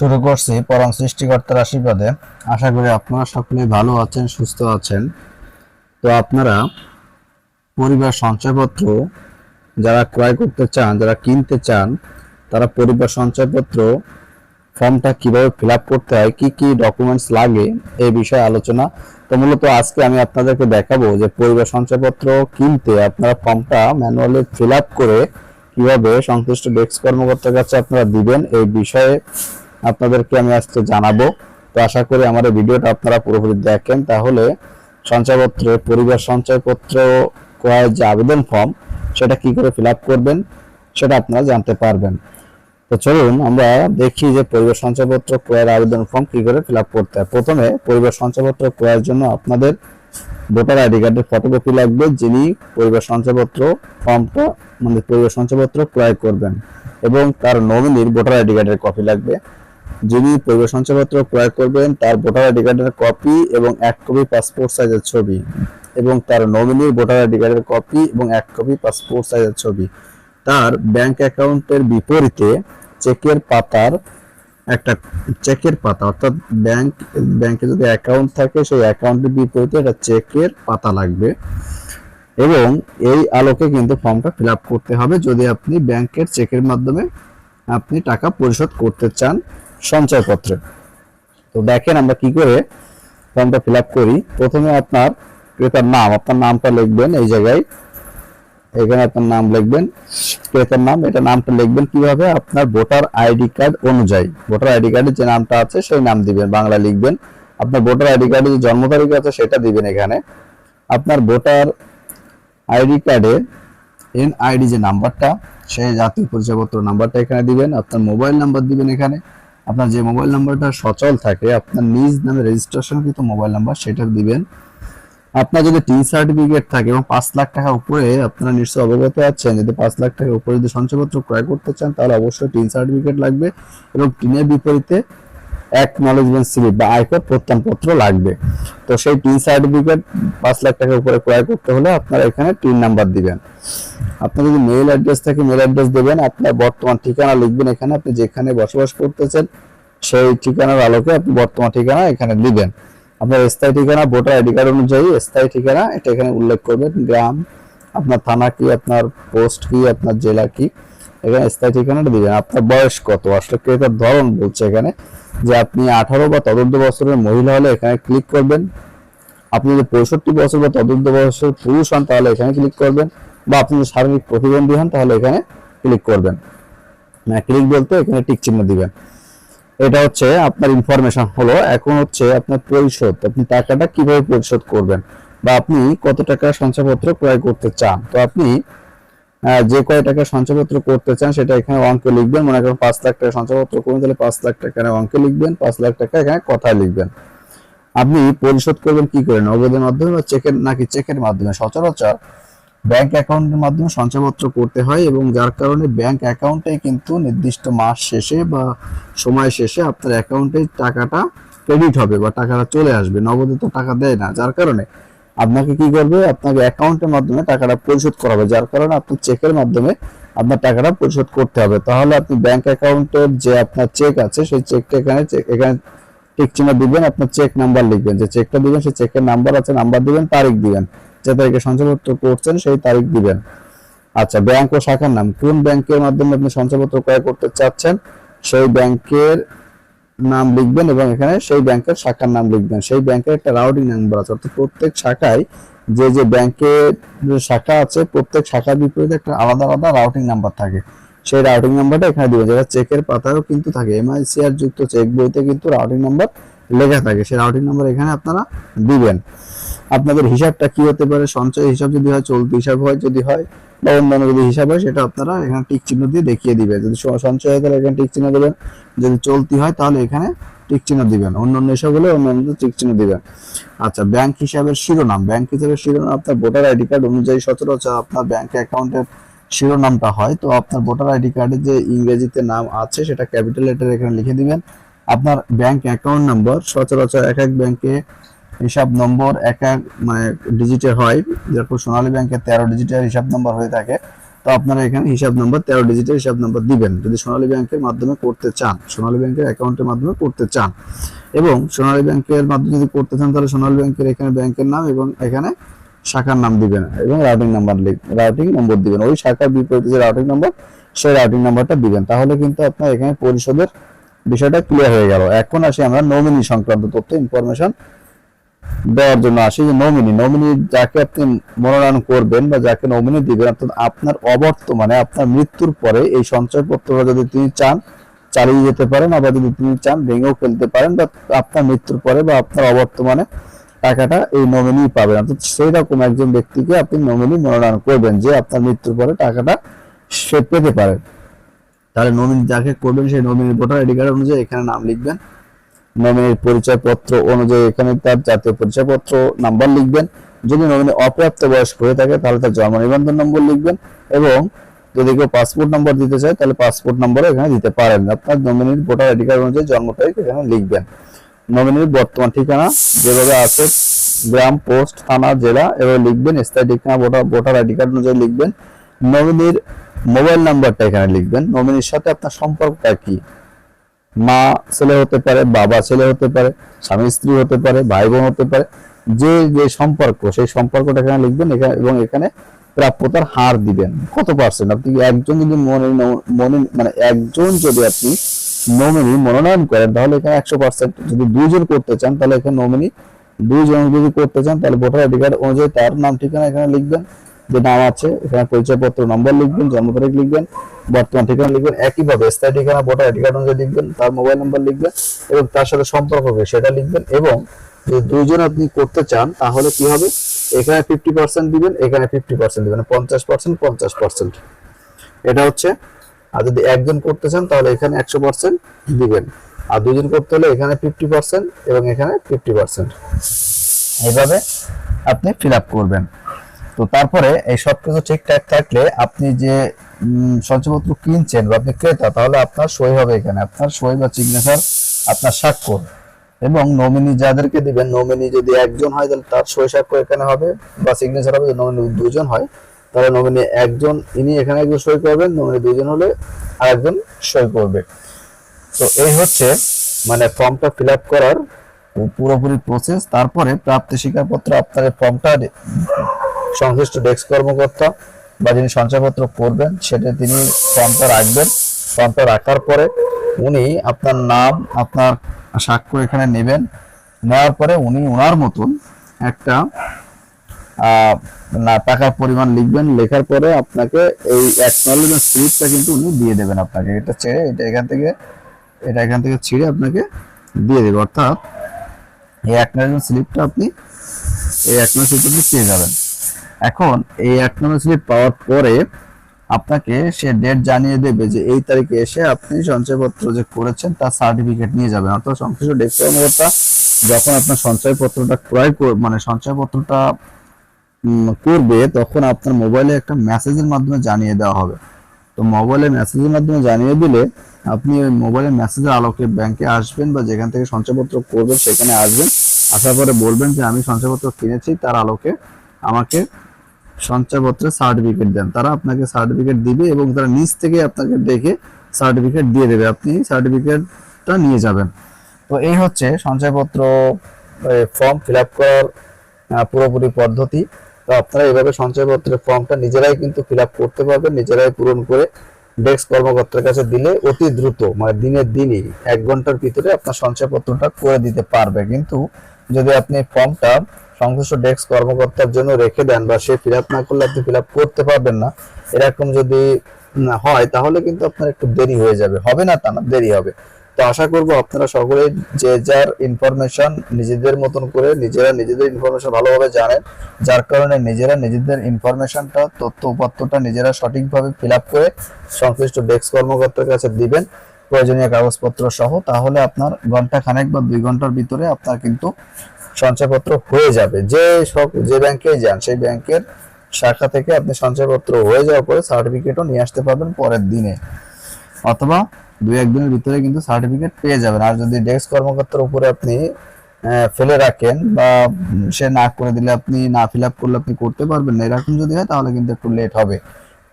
শুরু করছি পরম সৃষ্টিকর্তার আশীর্বাদে। আশা করি আপনারা সকলে ভালো আছেন, সুস্থ আছেন। তো আপনারা পরিবার সঞ্চয়পত্র যারা ক্রয় করতে চান, যারা কিনতে চান, তারা পরিবার সঞ্চয়পত্র ফর্মটা কীভাবে ফিল করতে হয়, কি কি ডকুমেন্টস লাগে, এই বিষয়ে আলোচনা। তো মূলত আজকে আমি আপনাদেরকে দেখাবো যে পরিবার সঞ্চয়পত্র কিনতে আপনারা ফর্মটা ম্যানুয়ালি ফিল করে কীভাবে সংশ্লিষ্ট ডেস্ক কর্মকর্তার কাছে আপনারা দিবেন, এই বিষয়ে আপনাদেরকে আমি আজকে জানাব। তো আশা করি আমার এই ভিডিওটা আপনারা পুরোপুরি দেখেন। তাহলে সঞ্চয়পত্র, পরিবার সঞ্চয়পত্র ক্রয়ের যে আবেদন ফর্ম, সেটা কি করে ফিল করবেন, সেটা আপনারা জানতে পারবেন। তো চলুন, আমরা দেখি যে পরিবার সঞ্চয়পত্র, ক্রয়ের আবেদন ফর্ম কি করে ফিল করতে হয়। প্রথমে পরিবার সঞ্চয়পত্র ক্রয়ের জন্য আপনাদের ভোটার আইডি কার্ডের ফটোকপি লাগবে, যিনি পরিবার সঞ্চয়পত্র ফর্মটা মানে পরিবার সঞ্চয়পত্র ক্রয় করবেন। এবং তার নমিনির ভোটার আইডি কার্ডের কপি লাগবে। যিনি পরিবার সঞ্চয়পত্র ক্রয় করবেন, তার ভোটার আইডি কার্ডের কপি এবং এক কপি পাসপোর্ট সাইজের ছবি এবং তার নমিনির ভোটার আইডি কার্ডের কপি এবং এক কপি পাসপোর্ট সাইজের ছবি। তার ব্যাংক অ্যাকাউন্টের বিপরীতে চেকের পাতার একটা চেকের পাতা, অর্থাৎ ব্যাংক ব্যাংকে যদি অ্যাকাউন্ট থাকে, সেই অ্যাকাউন্টের বিপরীতে একটা চেকের পাতা লাগবে এবং এই আলোকে কিন্তু ফর্মটা ফিল করতে হবে। যদি আপনি ব্যাংকের চেকের মাধ্যমে আপনি টাকা পরিশোধ করতে চান সঞ্চয়পত্রে। তো দেখেন আমরা কি করে ফর্মটা ফিল করি। প্রথমে আপনার ক্রেতার নাম, আপনার নামটা লিখবেন এই জায়গায়। এখানে আপনার নাম লিখবেন, ক্রেতার নাম, এটা নামটা লিখবেন কীভাবে? আপনার ভোটার আইডি কার্ড অনুযায়ী। ভোটার আইডি কার্ডে যে নামটা আছে, সেই নাম দিবেন, বাংলা লিখবেন। আপনার ভোটার আইডি কার্ডে যে জন্ম তারিখ আছে, সেটা দিবেন এখানে। আপনার ভোটার আইডি কার্ডে এন আইডি যে নাম্বারটা, সেই জাতীয় পরিচয়পত্র নাম্বারটা এখানে দিবেন। আপনার মোবাইল নাম্বার দিবেন এখানে। আপনার যে মোবাইল নাম্বারটা সচল থাকে, আপনার নিজ নামে রেজিস্ট্রেশন কিন্তু মোবাইল নাম্বার সেটা দিবেন। আপনার যদি টিন সার্টিফিকেট থাকে এবং পাঁচ লাখ টাকা উপরে আপনারা নিশ্চয়ই অবগত আছেন, যদি পাঁচ লাখ টাকা উপরে যদি সঞ্চয়পত্র ক্রয় করতে চান, তাহলে অবশ্যই টিন সার্টিফিকেট লাগবে এবং টিনের বিপরীতে অ্যাকনলেজমেন্ট স্লিপ বা আয়কর প্রত্যয়নপত্র লাগবে। তো সেই টিন সার্টিফিকেট পাঁচ লাখ টাকার উপরে ক্রয় করতে হলে আপনারা এখানে টিন নাম্বার দিবেন। আপনার যদি মেইল অ্যাড্রেস থাকে মেইল অ্যাড্রেস দেবেন, আপনার বর্তমান ঠিকানা লিখবেন এখানে, আপনি যেখানে বসবাস করতেছেন, সেই ঠিকানার আলোকে আপনি বর্তমান ঠিকানা এখানে দিবেন আপনার স্থায়ী ঠিকানা, ভোটার আইডি কার্ড অনুযায়ী স্থায়ী ঠিকানা, এটা এখানে উল্লেখ করবেন। গ্রাম, আপনার থানা কি, আপনার পোস্ট কি, আপনার জেলা কি এখানে স্থায়ী ঠিকানাটা দিবেন আপনার বয়স কত? আসলে ক্রেতার ধরন বলছে এখানে যে আপনি আঠারো বা তদন্ত বছরের মহিলা হলে এখানে ক্লিক করবেন। আপনি যদি পঁয়ষট্টি বছর বা তদন্ত বছর পুরুষ হন তাহলে এখানে ক্লিক করবেন বা আপনি যদি শারীরিক প্রতিবন্ধী হন তাহলে এখানে ক্লিক করবেন। ক্লিক বলতে এখানে টিক চিহ্ন দিবেন। এটা হচ্ছে আপনার ইনফরমেশন হলো, এখন হচ্ছে আপনার পরিশোধ, আপনি টাকাটা কীভাবে পরিশোধ করবেন বা আপনি কত টাকা সঞ্চয়পত্র ক্রয় করতে চান? তো আপনি যে কয় টাকা সঞ্চয়পত্র করতে চান সেটা এখানে অঙ্কে লিখবেন। মনে করেন পাঁচ লাখ টাকা সঞ্চয়পত্র করবেন তাহলে পাঁচ লাখ টাকা এখানে অঙ্কে লিখবেন, পাঁচ লাখ টাকা এখানে কথায় লিখবেন। আপনি পরিশোধ করবেন কি করে? নগদের মাধ্যমে বা চেকের নাকি চেকের মাধ্যমে? সচরাচর ব্যাংক অ্যাকাউন্টের মাধ্যমে সঞ্চয়পত্র করতে হয় এবং যার কারণে ব্যাংক অ্যাকাউন্টে কিন্তু নির্দিষ্ট মাস শেষে বা সময় শেষে আপনার অ্যাকাউন্টে টাকাটা ক্রেডিট হবে বা টাকাটা চলে আসবে। নগদে তো টাকা দেয় না, যার কারণে আপনাকে কি করবে? আপনাকে অ্যাকাউন্টের মাধ্যমে টাকাটা পরিশোধ করা হবে যার কারণে আপনি চেকের মাধ্যমে আপনার টাকাটা পরিশোধ করতে হবে। তাহলে আপনি ব্যাংক অ্যাকাউন্টের যে আপনার চেক আছে, সেই চেকটা এখানে এখানে টিক চিহ্ন দিবেন, আপনার চেক নাম্বার লিখবেন। যে চেকটা দিবেন, সেই চেকের নাম্বার আছে নাম্বার দিবেন, তারিখ দিবেন। যে তারিখে সঞ্চয়পত্র করছেন, সেই তারিখ দিবেন। আচ্ছা ব্যাংক ও শাখার নাম। কোন ব্যাংকের মাধ্যমে আপনি সঞ্চয়পত্র ক্রয় করতে চাচ্ছেন? সেই ব্যাংকের নাম লিখবেন এবং এখানে সেই ব্যাংকের শাখার নাম লিখবেন। সেই ব্যাংকের একটা রাউটিং নাম্বার আছে। অর্থাৎ প্রত্যেক শাখায় যে যে ব্যাংকের শাখা আছে, প্রত্যেক শাখার বিপরীতে একটা আলাদা আলাদা রাউটিং নাম্বার থাকে। সেই রাউটিং নাম্বারটা এখানে দিবেন যেটা চেকের পাতায়ও কিন্তু থাকে। এমআইসিআর যুক্ত চেক বইতে কিন্তু রাউটিং নাম্বার লেখা থাকে। সেই রাউটিং নাম্বার এখানে আপনারা দিবেন। আপনাদের হিসাবটা কি হতে পারে? সঞ্চয় হিসাব যদি হয়, চলতি হিসাব হয়, যদি হয়, বা অন্যান্য যদি হিসাব হয়, সেটা আপনারা এখানে টিক চিহ্ন দিয়ে দেখিয়ে দিবে যদি সঞ্চয় হয়, তাহলে এখানে টিক চিহ্ন দেবেন। যদি চলতি হয়, তাহলে এখানে টিক চিহ্ন দিবেন। অন্যান্য হিসাব হলে অন্যান্য টিক চিহ্ন দিবেন। আচ্ছা ব্যাংক হিসাবের শিরোনাম। ব্যাংক হিসাবের শিরোনাম, আপনার ভোটার আইডি কার্ড অনুযায়ী সচরাচর আপনার ব্যাংক অ্যাকাউন্টের শিরোনামটা হয়। তো আপনার ভোটার আইডি কার্ডে যে ইংরেজিতে নাম আছে, সেটা ক্যাপিটাল লেটার এখানে লিখে দিবেন। আপনার ব্যাংক অ্যাকাউন্ট নাম্বার সচরাচর এক এক ব্যাংকে হিসাব নম্বর এক এক মানে ডিজিটের হয়। যেরকম সোনালী ব্যাংকে তেরো ডিজিটের হিসাব নম্বর হয়ে থাকে, তো আপনারা এখানে হিসাব নম্বর তেরো ডিজিটের হিসাব নম্বর দিবেন। যদি সোনালী ব্যাংকের মাধ্যমে করতে চান, সোনালী ব্যাংকের অ্যাকাউন্টের মাধ্যমে করতে চান, এবং সোনালী ব্যাংকের মাধ্যমে যদি করতে চান, তাহলে সোনালী ব্যাংকের এখানে ব্যাংকের নাম এবং এখানে শাখার নাম দিবেন এবং রাউটিং নাম্বার রাউটিং নম্বর দিবেন। ওই শাখার বিপরীতে যে রাউটিং নম্বর সেই রাউটিং নাম্বারটা দিবেন। তাহলে কিন্তু আপনার এখানে পরিশোধের বিষয়টা ক্লিয়ার হয়ে গেল। এখন আসি আমরা নমিনি সংক্রান্ত তথ্য ইনফরমেশন দেওয়ার জন্য আসি যে নমিনি নমিনি যাকে আপনি মনোনয়ন করবেন বা যাকে নমিনি দিবেন, অর্থাৎ আপনার অবর্তমানে আপনার মৃত্যুর পরে এই সঞ্চয়পত্রটা যদি তিনি চান, চালিয়ে যেতে পারেন আবার যদি তিনি চান, ভেঙেও ফেলতে পারেন, বা আপনার মৃত্যুর পরে বা আপনার অবর্তমানে টাকাটা এই নমিনি পাবেন। অর্থাৎ সেই রকম একজন ব্যক্তিকে আপনি নমিনি মনোনয়ন করবেন যে আপনার মৃত্যুর পরে টাকাটা সে পেতে পারে। তাহলে নমিনি যাকে করবেন সেই নমিনি ভোটার আইডি কার্ড অনুযায়ী এখানে নাম লিখবেন। নমিনির পরিচয়পত্র অনুযায়ী এখানে তার জাতীয় পরিচয়পত্র নাম্বার লিখবেন। যদি নমিনি অপ্রাপ্ত বয়স্ক হয়ে থাকে, তাহলে তার জন্ম নিবন্ধন নম্বর লিখবেন এবং যদি কেউ পাসপোর্ট নম্বর দিতে চায়, তাহলে পাসপোর্ট নম্বরও এখানে দিতে পারেন। আপনার নমিনির ভোটার আইডি কার্ড অনুযায়ী জন্ম তারিখ এখানে লিখবেন। নমিনির বর্তমান ঠিকানা যেভাবে আছে, গ্রাম, পোস্ট, থানা, জেলা, এভাবে লিখবেন। স্থায়ী ঠিকানা, ভোটার ভোটার আইডি কার্ড অনুযায়ী লিখবেন। নমিনির মোবাইল নাম্বারটা এখানে লিখবেন। নমিনির সাথে আপনার সম্পর্কটা কি? মা ছেলে হতে পারে, বাবা ছেলে হতে পারে, স্বামী, স্ত্রী হতে পারে ভাই বোন হতে পারে, যে যে সম্পর্ক, সেই সম্পর্কটা এখানে লিখবেন, এখানে এবং এখানে প্রাপ্যতার হার দিবেন। কত পার্সেন্ট আপনি একজন যদি মনে মনে একজন যদি আপনি নমিনি মনোনয়ন করেন, তাহলে এখানে একশো পার্সেন্ট যদি দুইজন করতে চান, তাহলে এখানে নমিনি দুইজন যদি করতে চান, তাহলে ভোটার আইডি কার্ড অনুযায়ী তার নাম ঠিকানা এখানে লিখবেন। যে নাম আছে, এখানে পরিচয়পত্র, নম্বর লিখবেন, জন্ম তারিখ লিখবেন, বর্তমান ঠিকানা লিখবেন, একইভাবে স্থায়ী ঠিকানা, ভোটার আইডি কার্ড অনুযায়ী লিখবেন, তার মোবাইল নাম্বার লিখবেন এবং তার সাথে সম্পর্ক হবে, সেটা লিখবেন এবং যদি দুইজন আপনি করতে চান, তাহলে কি হবে? এখানে ফিফটি পার্সেন্ট দিবেন, এখানে ফিফটি পার্সেন্ট দিবেন, পঞ্চাশ পার্সেন্ট পঞ্চাশ পার্সেন্ট এটা হচ্ছে, আর যদি একজন করতে চান, তাহলে এখানে একশো পার্সেন্ট দিবেন। আর দুজন করতে হলে এখানে ফিফটি পার্সেন্ট এবং এখানে ফিফটি পার্সেন্ট এইভাবে আপনি ফিল আপ করবেন। তো তারপরে এই সব কিছু ঠিকঠাক থাকলে আপনি যে সঞ্চয়পত্র কিনছেন বা আপনি ক্রেতা, তাহলে আপনার সই হবে এখানে। আপনার সই বা সিগনেচার আপনার স্বাক্ষর। এবং নমিনি যাদেরকে দিবেন নমিনি যদি একজন হয়, তাহলে তার সই স্বাক্ষর এখানে হবে বা সিগনেচার হবে নমিনি দুজন হয়, তাহলে নমিনি একজন, ইনি এখানে একজন সই করবেন নমিনি দুজন হলে আরেকজন সই করবে। তো এই হচ্ছে মানে ফর্মটা ফিল করার পুরোপুরি প্রসেস তারপরে প্রাপ্তি স্বীকারপত্র আপনার ফর্মটা সংশ্লিষ্ট ডেস্ক কর্মকর্তা বা যিনি সঞ্চয়পত্র করবেন, সেটা তিনি ফর্মটা রাখবেন। ফর্মটা রাখার পরে উনি আপনার নাম, আপনার স্বাক্ষর এখানে নেবেন। নেওয়ার পরে উনি ওনার মতন একটা না, টাকার পরিমাণ লিখবেন। লেখার পরে আপনাকে এই অ্যাকনোলেজমেন্ট স্লিপটা কিন্তু উনি দিয়ে দেবেন আপনাকে। এটা ছেড়ে এটা এখান থেকে, এটা এখান থেকে ছিঁড়ে আপনাকে দিয়ে দেবে। অর্থাৎ এই অ্যাকনোলেজমেন্ট স্লিপটা আপনি, এই অ্যাকনোলেজমেন্ট স্লিপটা পেয়ে যাবেন। এখন এই অ্যাকনোলেজমেন্ট স্লিপ পাওয়ার পরে আপনাকে সে ডেট জানিয়ে দেবে যে এই তারিখে এসে আপনি সঞ্চয়পত্র যে করেছেন তার সার্টিফিকেট নিয়ে যাবেন। অর্থাৎ সংশ্লিষ্ট কর্মকর্তা যখন আপনার সঞ্চয়পত্রটা ক্রয় কর মানে সঞ্চয়পত্রটা করবে, তখন আপনার মোবাইলে একটা মেসেজের মাধ্যমে জানিয়ে দেওয়া হবে। তো মোবাইলে মেসেজের মাধ্যমে জানিয়ে দিলে আপনি ওই মোবাইলে মেসেজের আলোকে ব্যাংকে আসবেন বা যেখান থেকে সঞ্চয়পত্র করবেন সেখানে আসবেন। আসার পরে বলবেন যে, আমি সঞ্চয়পত্র কিনেছি, তার আলোকে আমাকে সঞ্চয়পত্রের সার্টিফিকেট দেন। তারা আপনাকে সার্টিফিকেট দিবে এবং তারা নিজ থেকে আপনাকে দেখে সার্টিফিকেট দিয়ে দেবে। আপনি সার্টিফিকেটটা নিয়ে যাবেন। তো এই হচ্ছে সঞ্চয়পত্র ফর্ম ফিল আপ করার পুরোপুরি পদ্ধতি। তো আপনারা এভাবে সঞ্চয়পত্রের ফর্মটা নিজেরাই কিন্তু ফিল আপ করতে পারবেন, নিজেরাই পূরণ করে ডেস্ক কর্মকর্তার কাছে দিলে অতি দ্রুত মানে দিনের দিনই এক ঘণ্টার ভিতরে আপনার সঞ্চয়পত্রটা করে দিতে পারবে। কিন্তু যদি আপনি ফর্মটা সংশ্লিষ্ট ডেস্ক কর্মকর্তার জন্য রেখে দেন বা সে ফিল না করলে আপনি ফিল করতে পারবেন না। এরকম যদি হয়, তাহলে কিন্তু আপনার একটু দেরি হয়ে যাবে। হবে না তা না, দেরি হবে। তো আশা করব আপনারা সকলে যে যার ইনফরমেশন নিজেদের মতন করে নিজেরা নিজেদের ইনফরমেশন ভালোভাবে জানেন। যার কারণে নিজেরা নিজেদের ইনফরমেশনটা তথ্য উপাত্তটা নিজেরা সঠিকভাবে ফিল করে সংশ্লিষ্ট ডেস্ক কর্মকর্তার কাছে দিবেন প্রয়োজনীয় কাগজপত্র সহ, তাহলে আপনার ঘণ্টা খানেক বা দুই ঘণ্টার ভিতরে আপনার কিন্তু সঞ্চয়পত্র হয়ে যাবে। যে সব, যে ব্যাংকে যান, সেই ব্যাংকের শাখা থেকে আপনি সঞ্চয়পত্র হয়ে যাওয়ার পরে সার্টিফিকেটও নিয়ে আসতে পারবেন পরের দিনে। অথবা দুই একদিনের ভিতরে কিন্তু সার্টিফিকেট পেয়ে যাবেন। আর যদি ডেস্ক কর্মকর্তার উপরে আপনি ফেলে রাখেন বা সে না করে দিলে আপনি, না ফিল আপ করলে আপনি করতে পারবেন না, এরকম যদি হয় তাহলে কিন্তু একটু লেট হবে।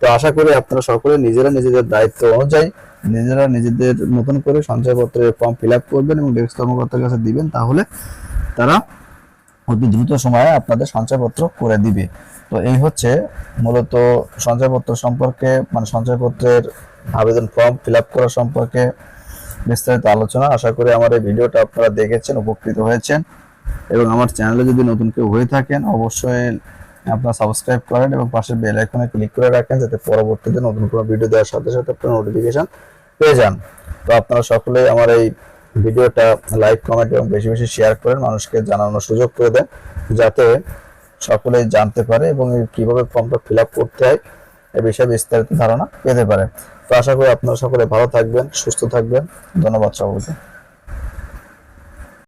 তো আশা করি আপনারা সকলে নিজেরা নিজেদের দায়িত্ব অনুযায়ী নিজেরা নিজেদের নতুন করে সঞ্চয়পত্রের ফর্ম ফিল আপ করবেন এবং ডেস্ক কর্মকর্তার কাছে দিবেন, তাহলে তারা অতি দ্রুত সময়ে আপনাদের সঞ্চয়পত্র করে দিবে। তো এই হচ্ছে মূলত সঞ্চয়পত্র সম্পর্কে মানে সঞ্চয়পত্রের আবেদন ফর্ম ফিল করা সম্পর্কে বিস্তারিত আলোচনা। আশা করি আমার এই ভিডিওটা আপনারা দেখেছেন, উপকৃত হয়েছেন। এবং আমার চ্যানেলে যদি নতুন কেউ হয়ে থাকেন, অবশ্যই আপনারা সাবস্ক্রাইব করেন এবং পাশে বেল আইকনে ক্লিক করে রাখেন যাতে পরবর্তীতে নতুন কোনো ভিডিও দেওয়ার সাথে সাথে আপনারা নোটিফিকেশন পেয়ে যান। তো আপনারা সকলেই আমার এই ভিডিওটা লাইক, কমেন্ট এবং বেশি বেশি শেয়ার করেন, মানুষকে জানানোর সুযোগ করে দেন, যাতে সকলে জানতে পারে এবং কীভাবে ফর্মটা ফিল করতে হয়, এ বিষয়ে বিস্তারিত ধারণা পেতে পারে। তো আশা করি আপনারা সকলে ভালো থাকবেন, সুস্থ থাকবেন। ধন্যবাদ সকলকে।